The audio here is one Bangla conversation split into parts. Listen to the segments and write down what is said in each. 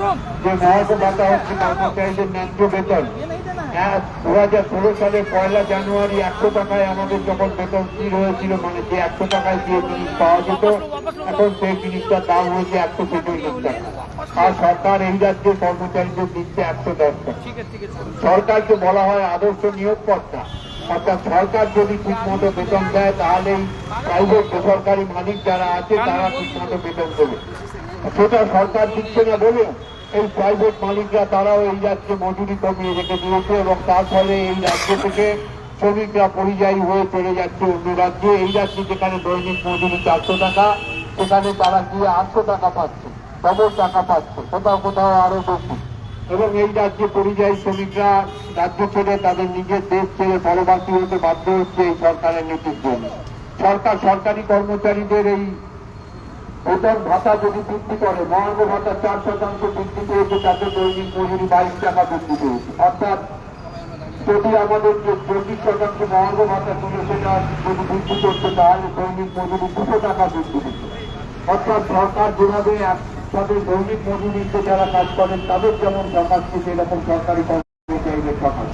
যে হচ্ছে কর্মচারীদের ন্যায্য বেতন। দু হাজার ষোলো সালে পয়লা জানুয়ারি একশো টাকায় আমাদের যখন বেতন স্থির হয়েছিল মানে যে একশো টাকায় যে জিনিস পাওয়া যেত এখন সেই জিনিসটার দাম হয়েছে একশো ছেচল্লিশ টাকা। আর সরকার এই রাজ্যের কর্মচারীদের দিচ্ছে একশো দশ টাকা। সরকারকে বলা হয় আদর্শ নিয়োগকর্তা। অর্থাৎ সরকার যদি ঠিক মতো বেতন দেয় তাহলে প্রাইভেট বেসরকারি মালিক যারা আছে তারা ঠিক মতো বেতন দেবে। সেটা সরকার দিচ্ছে না বলে এই প্রাইভেট মালিকরা তারাও এই রাজ্যে মজুরি কমিয়ে রেখে দিয়েছে এবং তার ফলে এই রাজ্য থেকে শ্রমিকরা পরিযায়ী হয়ে চলে যাচ্ছে অন্য রাজ্যে। এই রাজ্যে যেখানে দৈনিক মজুরি চারশো টাকা, সেখানে তারা গিয়ে আটশো টাকা পাচ্ছে ডবল টাকা পাচ্ছে, কোথাও কোথাও আরও বেশি। এবং এই রাজ্যে পরিযায়ী শ্রমিকরা রাজ্য ছেড়ে তাদের নিজের দেশ ছেড়ে পরবাসী হতে বাধ্য হচ্ছে এই সরকারের নীতির জন্য সরকার সরকারি কর্মচারীদের এই বেতন ভাতা যদি বৃদ্ধি করে মহার্ঘ ভাতা চার শতাংশ বৃদ্ধি পেয়েছে, তাতে দৈনিক মজুরি বাইশ টাকা বৃদ্ধি পেয়েছে। অর্থাৎ যদি আমাদের যে চব্বিশ শতাংশ মহার্ঘ ভাতা ছিল, সেটা যদি বৃদ্ধি করতে, তাহলে দৈনিক মজুরি দুশো টাকা বৃদ্ধি পেত। অর্থাৎ সরকার যেভাবে একসাথে দৈনিক মজুরিতে যারা কাজ করেন, তাদের যেমন সকাশছে সেরকম সরকারি কর্মচারীদের সকাশ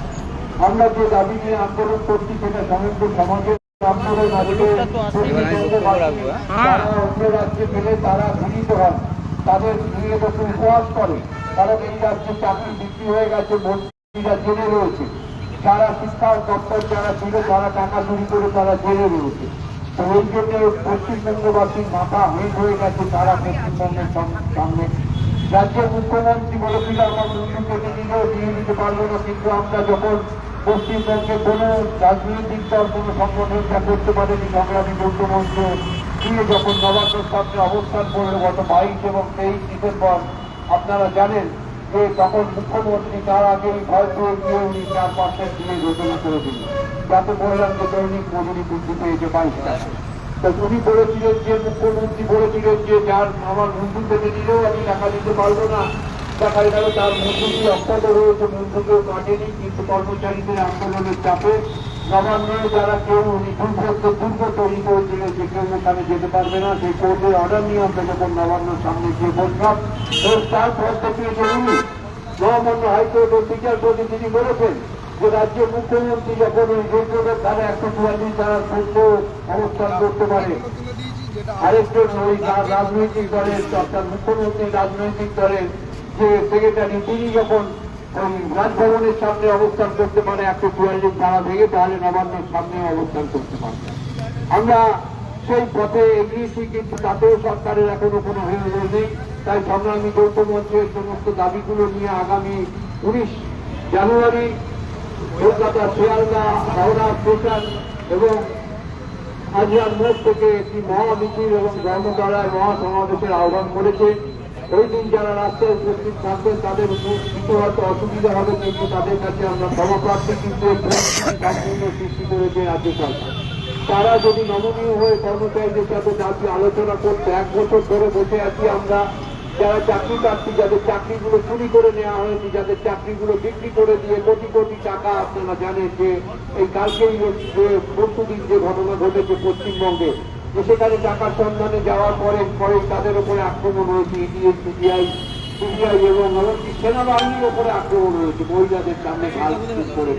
আমরা যে দাবি নিয়ে আন্দোলন করছি, সেটা সমগ্র সমাজের তারা অন্য রাজ্যে গেলে তারা ঘৃণিত হন। তাদের নিয়ে উপহাস করে। কারণ এই রাজ্যে চাকরি বিক্রি হয়ে গেছে মন্ত্রীরা জেলে রয়েছে। যারা শিক্ষা দপ্তর যারা ছিল তারা টাকা চুরি করে তারা জেলে রয়েছে। তো ওই জন্য পশ্চিমবঙ্গবাসীর মাথা হেট হয়ে গেছে তারা পশ্চিমবঙ্গের সাম- সামনে। রাজ্যের মুখ্যমন্ত্রী বলেছিল আমার মুন্ডু কেটে দিয়ে দিতে পারব না কিন্তু আমরা যখন পশ্চিমবঙ্গে কোনো রাজনৈতিক দল, কোনো সংগঠন যা করতে পারেনি সংগ্রামী মুখ্যমন্ত্রী দিয়ে যখন নবান্নর সামনে অবস্থান করল গত বাইশ এবং তেইশ ডিসেম্বর, আপনারা জানেন যে তখন মুখ্যমন্ত্রী তার আগেই ভয় পেয়ে গিয়ে উনি চার পার্সেন্ট দিয়ে ঘোষণা করে দিলেন। যাতে বললাম যে দৈনিক মজুরি বৃদ্ধি পেয়েছে বাইশ তো উনি বলেছিলেন যে, মুখ্যমন্ত্রী বলেছিলেন যে, যার আমার মন্ত্রী থেকে দিলেও আমি টাকা দিতে পারব না। দেখা গেল তার অক্ষত রয়েছে কাটেনি, কিন্তু কর্মচারীদের আন্দোলনের চাপে যারা কেউ দুর্গ তৈরি করেছিলেন যে কেউ ওখানে যেতে পারবে না, সেই অর্ডার সামনে গিয়ে বসলাম তো হাইকোর্টের বিচারপতি তিনি বলেছেন যে রাজ্যের মুখ্যমন্ত্রী যখন ওই রেডিওদের ধারে একশো চুয়াল্লিশ দ্বারা সত্য অবস্থান করতে পারে, আরেকজন ওই রাজনৈতিক দলের, অর্থাৎ মুখ্যমন্ত্রী রাজনৈতিক দলের যে সেক্রেটারি, তিনি যখন ওই রাজভবনের সামনে অবস্থান করতে পারে, একশো চুয়াল্লিশ ধারা ভেঙে, তাহলে নবান্নের সামনে অবস্থান করতে পারে। আমরা সেই পথে এগিয়েছি, কিন্তু তাতেও সরকারের এখনও কোনো হেরোল নেই। তাই সংগ্রামী যৌথ মঞ্চের সমস্ত দাবিগুলো নিয়ে আগামী উনিশ জানুয়ারি কলকাতা শিয়ালদা, হাওড়া স্টেশন এবং আজরার মোড় থেকে একটি মহামিছিল এবং ধর্মতলায় মহাসমাবেশের আহ্বান করেছে। ওই দিন যারা রাস্তায় উপস্থিত থাকবেন, তাদের কিছু হয়তো অসুবিধা হবে, কিন্তু তাদের কাছে আমরা ক্ষমাপ্রার্থী, কিন্তু সৃষ্টি করেছে রাজ্য সরকার। তারা যদি নমনীয় হয়ে কর্মচারীদের সাথে দাবি আলোচনা করতে এক বছর ধরে বসে আছি আমরা, যারা চাকরি প্রার্থী যাদের চাকরিগুলো চুরি করে নেওয়া হয়েছে, যাদের চাকরিগুলো বিক্রি করে দিয়ে কোটি কোটি টাকা আপনারা জানেন যে এই কালকেই যে পরশুদিন যে ঘটনা ঘটেছে পশ্চিমবঙ্গে সেখানে টাকার সন্ধানে যাওয়ার পরে পরে তাদের উপরে আক্রমণ হয়েছে ইডিএস সিবিআই সিবিআই এবং এমনকি সেনাবাহিনীর উপরে আক্রমণ হয়েছে, মহিলাদের সামনে ঘাল করে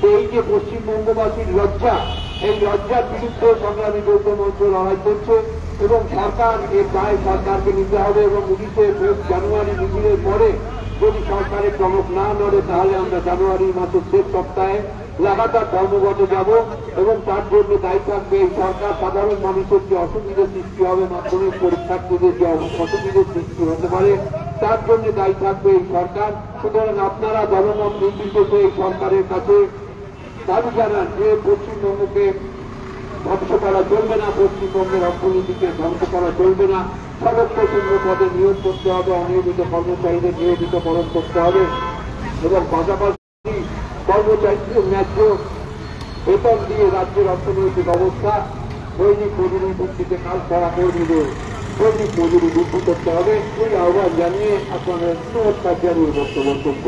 তো এই যে পশ্চিমবঙ্গবাসীর লজ্জা, এই লজ্জার বিরুদ্ধে সংগ্রামী যৌথ মঞ্চ লড়াই করছে এবং সরকার, এর দায় সরকারকে নিতে হবে এবং উনিশে জানুয়ারি মিছিলের পরে যদি সরকারের চমক না নড়ে, তাহলে আমরা জানুয়ারি মাসের শেষ সপ্তাহে লাগাতার ধর্মঘটে যাব এবং তার জন্য দায়ী থাকবে এই সরকার। সাধারণ মানুষের যে অসুবিধার সৃষ্টি হবে, মাধ্যমিক পরীক্ষার্থীদের যে অসুবিধার সৃষ্টি হতে পারে, তার জন্য দায়ী থাকবে এই সরকার। সুতরাং আপনারা জনমত নির্বিশেষে এই সরকারের কাছে দাবি জানান যে পশ্চিমবঙ্গকে ধ্বংস করা চলবে না, পশ্চিমবঙ্গের অর্থনীতিকে ধ্বংস করা চলবে না। সর্বোচ্চ শূন্য পদে নিয়োগ করতে হবে অনিয়মিত কর্মচারীদের নিয়োজিতকরণ করতে হবে। এবং পাশাপাশি কর্মচারীদের ন্যায্য বেতন দিয়ে রাজ্যের অর্থনৈতিক অবস্থা, দৈনিক মজুরি ভিত্তিতে কাজ করা কর্মীদের দৈনিক মজুরি বৃদ্ধি করতে হবে। এই আহ্বান জানিয়ে আপনাদের নমস্কার জানিয়ে বক্তব্য